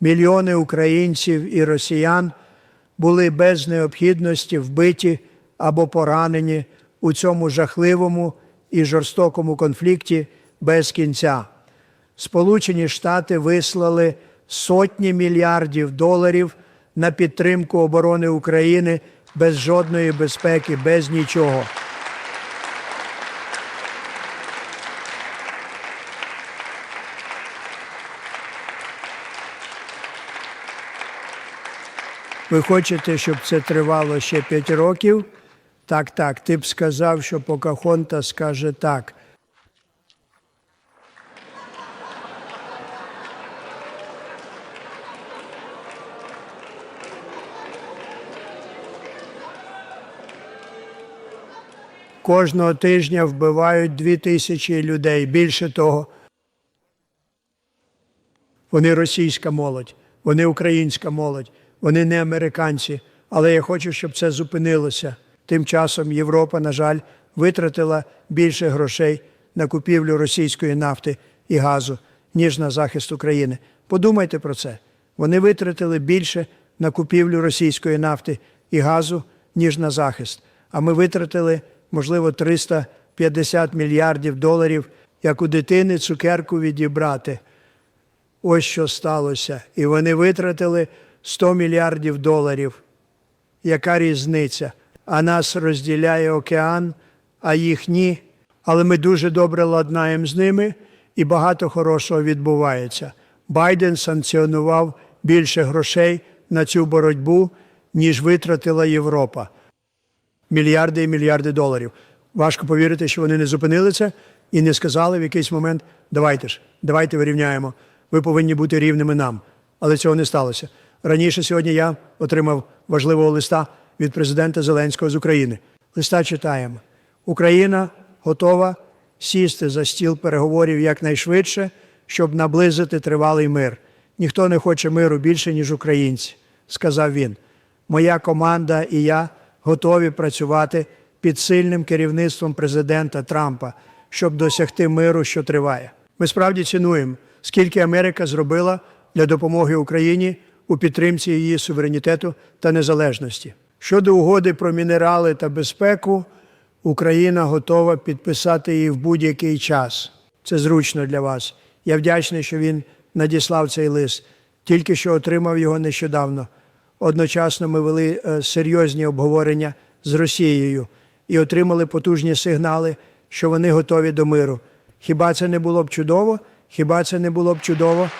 Мільйони українців і росіян були без необхідності вбиті або поранені у цьому жахливому і жорстокому конфлікті без кінця. Сполучені Штати вислали сотні мільярдів доларів на підтримку оборони України без жодної безпеки, без нічого. Ви хочете, щоб це тривало ще 5 років? Так, так. Ти б сказав, що Покахонта скаже так. Кожного тижня вбивають дві тисячі людей. Більше того, вони російська молодь, вони українська молодь, вони не американці. Але я хочу, щоб це зупинилося. Тим часом Європа, на жаль, витратила більше грошей на купівлю російської нафти і газу, ніж на захист України. Подумайте про це. Вони витратили більше на купівлю російської нафти і газу, ніж на захист. А ми витратили, можливо, 350 мільярдів доларів, як у дитини цукерку відібрати. Ось що сталося. І вони витратили 100 мільярдів доларів. Яка різниця? А нас розділяє океан, а їх ні. Але ми дуже добре ладнаємо з ними, і багато хорошого відбувається. Байден санкціонував більше грошей на цю боротьбу, ніж витратила Європа. Мільярди і мільярди доларів. Важко повірити, що вони не зупинили це і не сказали в якийсь момент: давайте ж, давайте вирівняємо. Ви повинні бути рівними нам. Але цього не сталося. Раніше сьогодні я отримав важливого листа від президента Зеленського з України. Листа читаємо: Україна готова сісти за стіл переговорів якнайшвидше, щоб наблизити тривалий мир. Ніхто не хоче миру більше, ніж українці, сказав він. Моя команда і я готові працювати під сильним керівництвом президента Трампа, щоб досягти миру, що триває. Ми справді цінуємо, скільки Америка зробила для допомоги Україні у підтримці її суверенітету та незалежності. Щодо угоди про мінерали та безпеку, Україна готова підписати її в будь-який час. Це зручно для вас. Я вдячний, що він надіслав цей лист. Тільки що отримав його нещодавно. Одночасно ми вели е, серйозні обговорення з Росією і отримали потужні сигнали, що вони готові до миру. Хіба це не було б чудово? Хіба це не було б чудово?